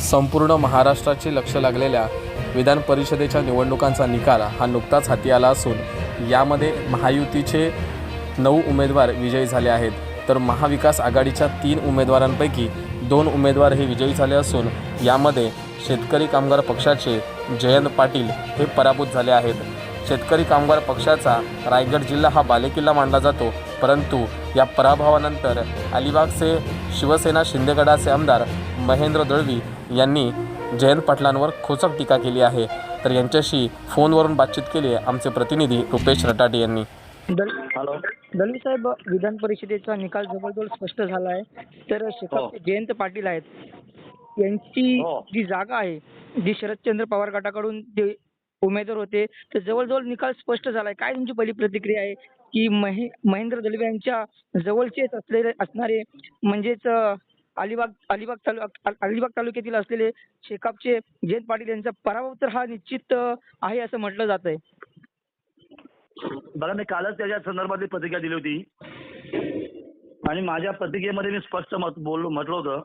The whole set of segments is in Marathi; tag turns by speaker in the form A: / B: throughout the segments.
A: संपूर्ण महाराष्ट्राचे लक्ष लागलेल्या विधान परिषदेच्या निवडणुकांचा निकाल हा नुकताच हाती आला असून यामध्ये महायुतीचे नऊ उमेदवार विजयी झाले आहेत. तर महाविकास आघाडीच्या तीन उमेदवारांपैकी दोन उमेदवार हे विजयी झाले असून यामध्ये शेतकरी कामगार पक्षाचे जयंत पाटील हे पराभूत झाले आहेत. शेतकरी कामगार पक्षाचा रायगड जिल्हा हा बालेकिल्ला मानला जातो परंतु या पराभवानंतर अलिबागचे शिवसेना शिंदेगडाचे आमदार महेंद्र दळवी यांनी जयंत पाटलांवर खोचक टीका केली आहे. तर यांच्याशी फोनवरून बातचीत केली आहे आमचे प्रतिनिधी रुपेश रटाटे यांनी.
B: दल
C: हॅलो.
B: दलवी साहेब विधान परिषदेचा निकाल जवळजवळ स्पष्ट झाला आहे. तर शेकापचे जयंत पाटील आहेत. यांची
C: हो.
B: जी जागा आहे जी शरदचंद्र पवार गटाकडून जे उमेदवार होते. तर जवळजवळ निकाल स्पष्ट झालाय. काय तुमची पहिली प्रतिक्रिया आहे? की महे महेंद्र दलवे यांच्या जवळचेच असलेले असणारे म्हणजेच अलिबाग अलिबाग तालु अलिबाग तालुक्यातील असलेले शेकापचे जयंत पाटील यांचा पराभव तर हा निश्चित आहे असं म्हटलं जात आहे
C: बघा मी कालच त्याच्या संदर्भातली प्रतिक्रिया दिली होती. आणि माझ्या प्रतिक्रियेमध्ये मी स्पष्ट मत बोललो म्हटलं होतं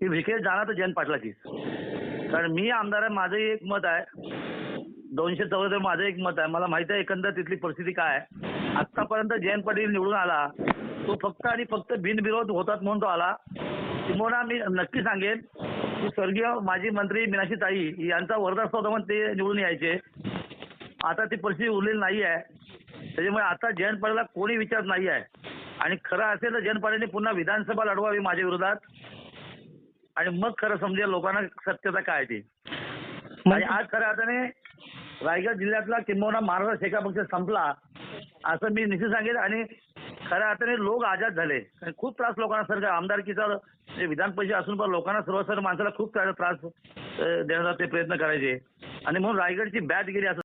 C: की विखेर जाणार तर जयंत पाटलाचीच. कारण मी आमदार आहे माझं एक मत आहे. दोनशे चौऱ्याहत्तर माझं एक मत आहे. मला माहिती आहे एकंदर तिथली परिस्थिती काय आहे. आतापर्यंत जयंत पाटील निवडून आला तो फक्त आणि फक्त बिनविरोध होतात म्हणून तो आला. किंबहुना मी नक्की सांगेन की स्वर्गीय माजी मंत्री मीनाक्षी ताई यांचा वरदास्त होता म्हणून ते निवडून यायचे. आता ती परिस्थिती उरलेली नाही आहे. त्याच्यामुळे आता जयंत पाटीलला कोणी विचारत नाही आहे. आणि खरं असेल तर जयंत पाटीलने पुन्हा विधानसभा लढवावी माझ्या विरोधात. आणि मग खरं समजेल लोकांना सत्यता काय ती आणि आज खऱ्या अर्थाने रायगड जिल्ह्यातला किंबहुना महाराष्ट्र शेका पक्ष संपला असं मी निश्चित सांगेन. आणि खऱ्या अर्थाने लोक आजाद झाले. आणि खूप त्रास लोकांना सर आमदारकीचा विधान परिषद असून पण लोकांना सर्वसाधारण माणसाला खूप त्रास देण्याचा ते प्रयत्न करायचे. आणि म्हणून रायगडची बॅट गेली असं